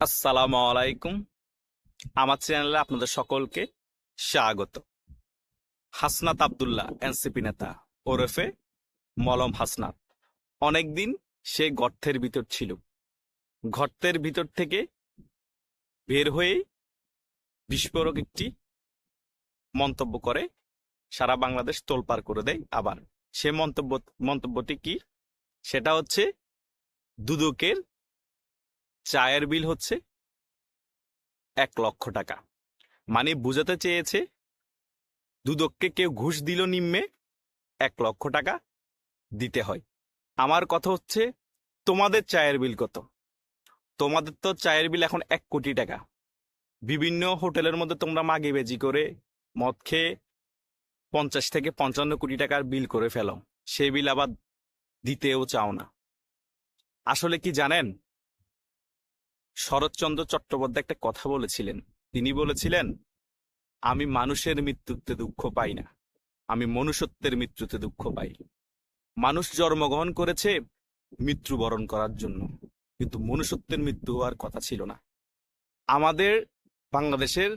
আসসালামু আলাইকুম। আমার চ্যানেলে আপনাদের সকলকে স্বাগত। হাসনাত আবদুল্লাহ, এনসিপি নেতা, ওরফে মলম হাসনাত। অনেকদিন সে গর্তের ভিতর ছিল। গর্তের ভিতর থেকে বের হয়ে বিস্ফোরক একটি মন্তব্য করে, সারা বাংলাদেশ তোলপার করে দেয় আবার। সে মন্তব্য, মন্তব্যটি কি? সেটা হচ্ছে দুদকের চায়ের বিল হচ্ছে এক লক্ষ টাকা। মানে বুঝাতে চেয়েছে, দুদককে কেউ ঘুষ দিল নিম্নে, এক লক্ষ টাকা দিতে হয়। আমার কথা হচ্ছে, তোমাদের চায়ের বিল কত? তোমাদের তো চায়ের বিল এখন এক কোটি টাকা। বিভিন্ন হোটেলের মধ্যে তোমরা মাগে বেজি করে মদ খেয়ে পঞ্চাশ থেকে পঞ্চান্ন কোটি টাকার বিল করে ফেলো। সেই বিল আবার দিতেও চাও না। আসলে কি জানেন? শরৎচন্দ্র চট্টোপাধ্যায় একটা কথা বলেছিলেন। তিনি বলেছিলেন, আমি মানুষের মৃত্যুতে দুঃখ পাই না। আমি মনুষ্যত্বের মৃত্যুতে দুঃখ পাই। মানুষ জন্মগ্রহণ করেছে মৃত্যুবরণ করার জন্য। কিন্তু মনুষ্যত্বের মৃত্যু হওয়ার কথা ছিল না। আমাদের বাংলাদেশের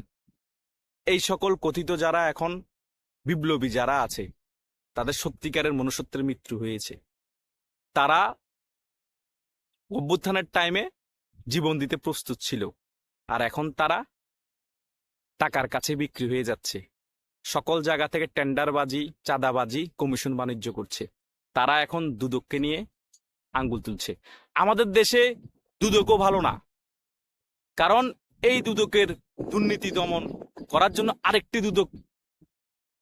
এই সকল কথিত যারা এখন বিপ্লবী যারা আছে, তাদের সত্যিকারের মনুষ্যত্বের মৃত্যু হয়েছে। তারা অভ্যুত্থানের টাইমে জীবন দিতে প্রস্তুত ছিল, আর এখন তারা টাকার কাছে বিক্রি হয়ে যাচ্ছে। সকল জায়গা থেকে টেন্ডারবাজি, চাঁদাবাজি, কমিশন বাণিজ্য করছে। তারা এখন দুদককে নিয়ে আঙ্গুল তুলছে। আমাদের দেশে দুদকও ভালো না, কারণ এই দুদকের দুর্নীতি দমন করার জন্য আরেকটি দুদক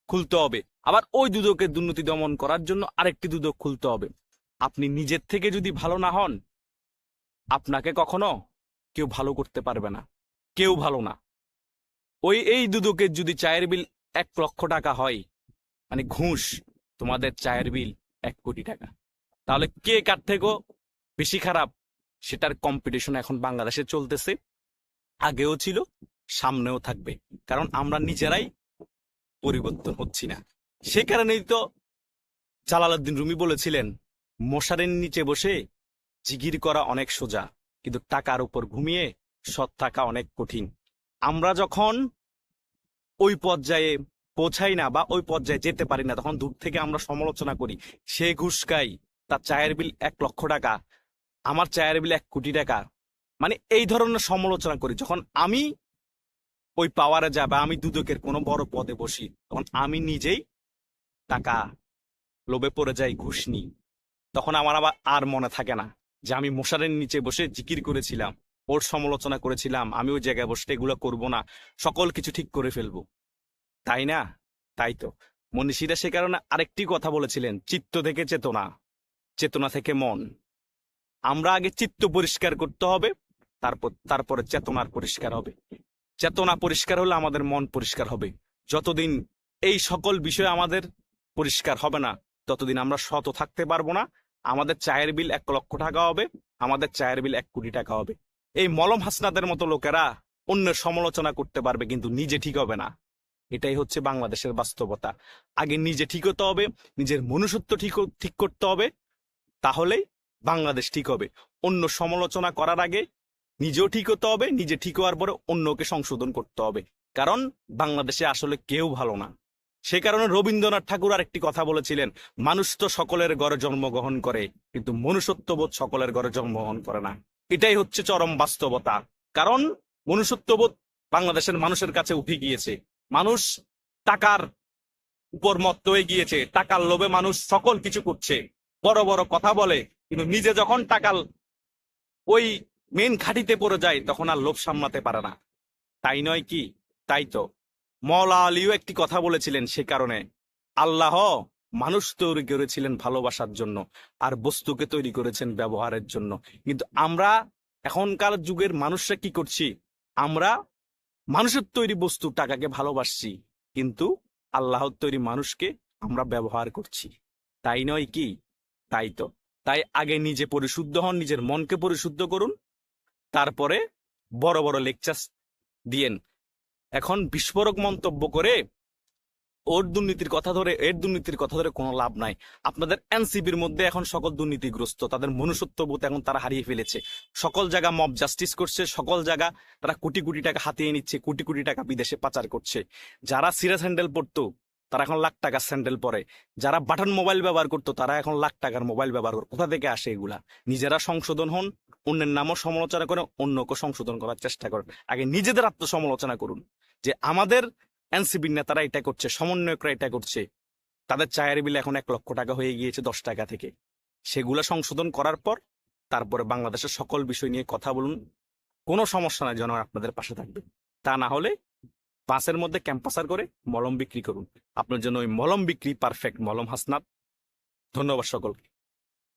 খুলতে হবে। আবার ওই দুদকের দুর্নীতি দমন করার জন্য আরেকটি দুদক খুলতে হবে। আপনি নিজের থেকে যদি ভালো না হন আপনাকে কখনো কেউ ভালো করতে পারবে না। কেউ ভালো না। ওই, এই দুদকের যদি চায়ের বিল এক লক্ষ টাকা হয় মানে ঘুষ, তোমাদের চায়ের বিল এক কোটি টাকা। তাহলে কে কার থেকেও বেশি খারাপ? সেটার কম্পিটিশন এখন বাংলাদেশে চলতেছে। আগেও ছিল, সামনেও থাকবে। কারণ আমরা নিজেরাই পরিবর্তন হচ্ছি না। সে কারণেই তো জালালউদ্দিন রুমি বলেছিলেন, মশারের নিচে বসে জিগির করা অনেক সোজা, কিন্তু টাকার উপর ঘুমিয়ে সৎ থাকা অনেক কঠিন। আমরা যখন ওই পর্যায়ে পৌঁছাই না বা ওই পর্যায়ে যেতে পারি না, তখন দূর থেকে আমরা সমালোচনা করি, সে ঘুষ খাই, তার চায়ের বিল এক লক্ষ টাকা, আমার চায়ের বিল এক কোটি টাকা। মানে এই ধরনের সমালোচনা করি। যখন আমি ওই পাওয়ারে যা বা আমি দুদকের কোনো বড় পদে বসি, তখন আমি নিজেই টাকা লোভে পড়ে যাই, ঘুষ নিই। তখন আমার আবার আর মনে থাকে না। যে আমি মশারের নিচে বসে জিকির করেছিলাম, ওর সমালোচনা করেছিলাম, আমি ওই জায়গায় বসে এগুলো করব না, সকল কিছু ঠিক করে ফেলব। তাই না? তাই তো। মনীষীরা সে কারণে আরেকটি কথা বলেছিলেন, চিত্ত থেকে চেতনা চেতনা থেকে মন। আমরা আগে চিত্ত পরিষ্কার করতে হবে, তারপর, তারপরে চেতনার পরিষ্কার হবে। চেতনা পরিষ্কার হলে আমাদের মন পরিষ্কার হবে। যতদিন এই সকল বিষয় আমাদের পরিষ্কার হবে না, ততদিন আমরা শত থাকতে পারব না আমাদের চায়ের বিল এক লক্ষ টাকা হবে, আমাদের চায়ের বিল এক কোটি টাকা হবে। এই মলম হাসনাদের মতো লোকেরা অন্যের সমালোচনা করতে পারবে কিন্তু নিজে ঠিক হবে না। এটাই হচ্ছে বাংলাদেশের বাস্তবতা। আগে নিজে ঠিক হতে হবে, নিজের মনুষ্যত্ব ঠিক ঠিক করতে হবে, তাহলেই বাংলাদেশ ঠিক হবে। অন্য সমালোচনা করার আগে নিজেও ঠিক হতে হবে, নিজে ঠিক হওয়ার পরে অন্যকে সংশোধন করতে হবে। কারণ বাংলাদেশে আসলে কেউ ভালো না। সে কারণে রবীন্দ্রনাথ ঠাকুর আর একটি কথা বলেছিলেন, মানুষ তো সকলের ঘরে জন্মগ্রহণ করে, কিন্তু মনুষ্যত্ববোধ সকলের ঘরে জন্মগ্রহণ করে না। এটাই হচ্ছে চরম বাস্তবতা। কারণ মনুষ্যত্ববোধ বাংলাদেশের মানুষের কাছে উঠে গিয়েছে। মানুষ টাকার উপর মত্ত হয়ে গিয়েছে। টাকার লোভে মানুষ সকল কিছু করছে। বড় বড় কথা বলে, কিন্তু নিজে যখন টাকার ওই মেন ঘাটিতে পড়ে যায়, তখন আর লোভ সামলাতে পারে না। তাই নয় কি? তাই তো। মৌলা আলীও একটি কথা বলেছিলেন সে কারণে। আল্লাহ মানুষ তৈরি করেছিলেন ভালোবাসার জন্য আর বস্তুকে তৈরি করেছেন ব্যবহারের জন্য। কিন্তু আমরা এখনকার যুগের মানুষরা কি করছি? আমরা মানুষের তৈরি বস্তু টাকাকে ভালোবাসছি, কিন্তু আল্লাহর তৈরি মানুষকে আমরা ব্যবহার করছি। তাই নয় কি? তাই তো। তাই আগে নিজে পরিশুদ্ধ হন, নিজের মনকে পরিশুদ্ধ করুন, তারপরে বড় বড় লেকচার দিয়েন। এখন বিস্ফোরক মন্তব্য করে ওর দুর্নীতির কথা ধরে, এর দুর্নীতির কথা ধরে কোনো লাভ নাই। আপনাদের এনসিপির মধ্যে এখন সকল দুর্নীতিগ্রস্ত, তাদের মনুষ্যত্ববোধ এখন তারা হারিয়ে ফেলেছে। সকল জায়গা মব জাস্টিস করছে, সকল জায়গা তারা কোটি কোটি টাকা হাতিয়ে নিচ্ছে, কোটি কোটি টাকা বিদেশে পাচার করছে। যারা সিরিয়াস হ্যান্ডেল পড়তো, তারা এখন লাখ টাকার স্যান্ডেল পরে। যারা বাটন মোবাইল ব্যবহার করতো, তারা এখন লাখ টাকার মোবাইল ব্যবহার করে। কোথা থেকে আসে এগুলা? নিজেরা সংশোধন হন অন্যের নামও সমালোচনা করে অন্যকে সংশোধন করার চেষ্টা করেন। আগে নিজেদের আত্মসমালোচনা করুন যে আমাদের এনসিবির নেতারা এটা করছে, সমন্বয়করা এটা করছে। তাদের চায়ের বিল এখন এক লক্ষ টাকা হয়ে গিয়েছে দশ টাকা থেকে। সেগুলা সংশোধন করার পর তারপরে বাংলাদেশের সকল বিষয় নিয়ে কথা বলুন, কোনো সমস্যা নাই যেন আপনাদের পাশে থাকবে। তা না হলে বাসের মধ্যে ক্যাম্পাসার করে মলম বিক্রি করুন। আপনার জন্য ওই মলম বিক্রি পারফেক্ট মলম হাসনাত। ধন্যবাদ সকলকে।